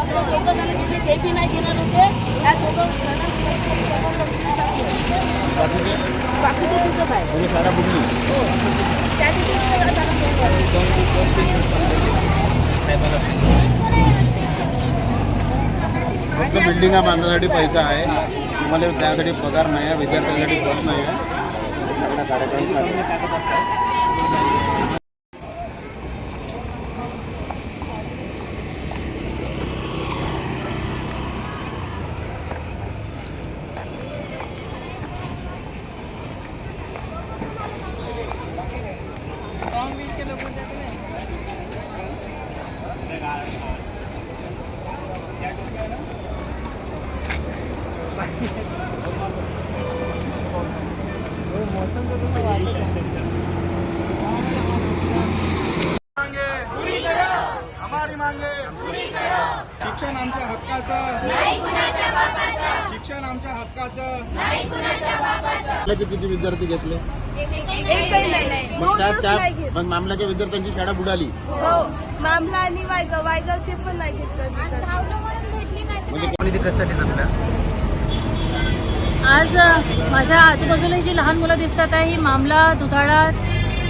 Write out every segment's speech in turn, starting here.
फक्त दोघं जण तिथे ते बी नाही घेणार होते दोघं बाकीचे तिथंच आहे हो त्या फक्त बिल्डिंगा बांधण्यासाठी पैसा आहे. तुम्हाला त्यासाठी पगार नाही आहे विद्यार्थ्यांसाठी बस नाही आहे. सगळा कार्यक्रम चालू आहे. मांगे हमारी मांगे. शिक्षण आमच्या हक्काचं. शिक्षण आमच्या हक्काचं. किती विद्यार्थी घेतले? एकही नाही मग दोन त्या दिवस त्या नाही घेत. मग मामल्याच्या विद्यार्थ्यांची शाळा बुडाली. हो मामला आणि वायगाव वायगावचे पण नाही घेत कधी कधी. म्हणजे कोणी कशासाठी जमल्या आज अ, माझ्या आजूबाजूला ही जी लहान मुलं दिसतात आहे ही मामला दुधाळा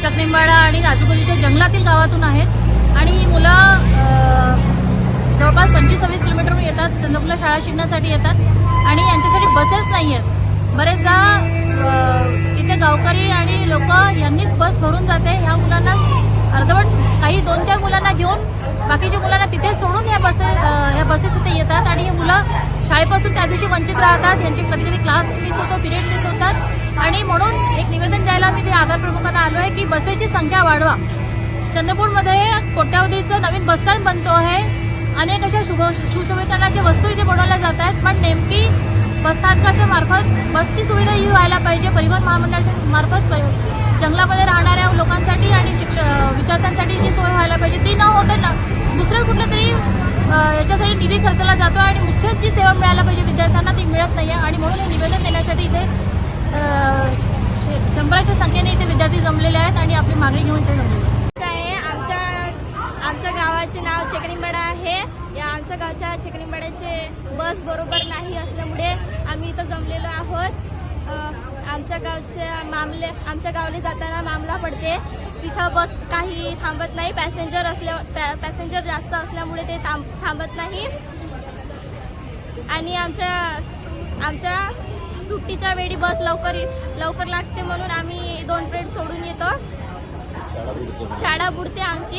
चकनिंबाडा आणि आजूबाजूच्या जंगलातील गावातून आहेत. आणि ही मुलं अ, जवळपास पंचवीस सव्वीस किलोमीटरहून येतात चंद्रपूरला शाळा शिकण्यासाठी येतात. आणि यांच्यासाठी बसेस नाही आहेत बरेचदा अ, गावकरी आणि लोक यांनीच बस भरून जाते. ह्या मुलांना अर्धवट काही दोन चार मुलांना घेऊन बाकीच्या मुलांना तिथे सोडून या बसेस ह्या बसेस इथे येतात. आणि ही मुलं शाळेपासून त्या दिवशी वंचित राहतात. यांचे कधी कधी क्लास मिस होतो पिरियड मिस होतात. आणि म्हणून एक निवेदन द्यायला मी ते आगार प्रमुखांना आलो आहे की बसेची संख्या वाढवा. चंद्रपूरमध्ये कोट्यावधीचं नवीन बस स्टँड बनतो आहे. अनेक अशा शुभ सुशोभीकरणाच्या वस्तू इथे बनवल्या जात आहेत. पण नेमकी बसस्थानकाच्या मार्फत बसची सुविधा ही व्हायला पाहिजे. परिवहन महामंडळाच्या मार्फत जंगलामध्ये राहणाऱ्या लोकांसाठी आणि शिक्ष विद्यार्थ्यांसाठी जी सोय व्हायला पाहिजे ती न होता ना दुसरं कुठलं तरी याच्यासाठी निधी खर्चला जातो आणि मुख्य जी सेवा मिळायला पाहिजे विद्यार्थ्यांना ती मिळत नाही आहे आणि म्हणून हे निवेदन देण्यासाठी इथे श- शंभराच्या संख्येने इथे विद्यार्थी जमलेले आहेत आणि आपली मागणी घेऊन ते जमलेले आहेत आहे आमच्या आमच्या गावाचे नाव चकणींबाडा आहे या आमच्या गावच्या चिकणीमड्याचे बस बरोबर नाही असल्यामुळे आम्ही इथं जमलेलो आहोत. आमच्या गावच्या मामले आमच्या गावाला जाताना मामला पडते. तिथं बस काही थांबत नाही पॅसेंजर असल्या पॅ- पॅसेंजर जास्त असल्यामुळे ते थांब थांबत नाही. आणि आमच्या आमच्या सुट्टीच्या वेळी बस लवकर लवकर लागते म्हणून आम्ही दोन प्लेट सोडून येतो. शाळा बुडते आमची.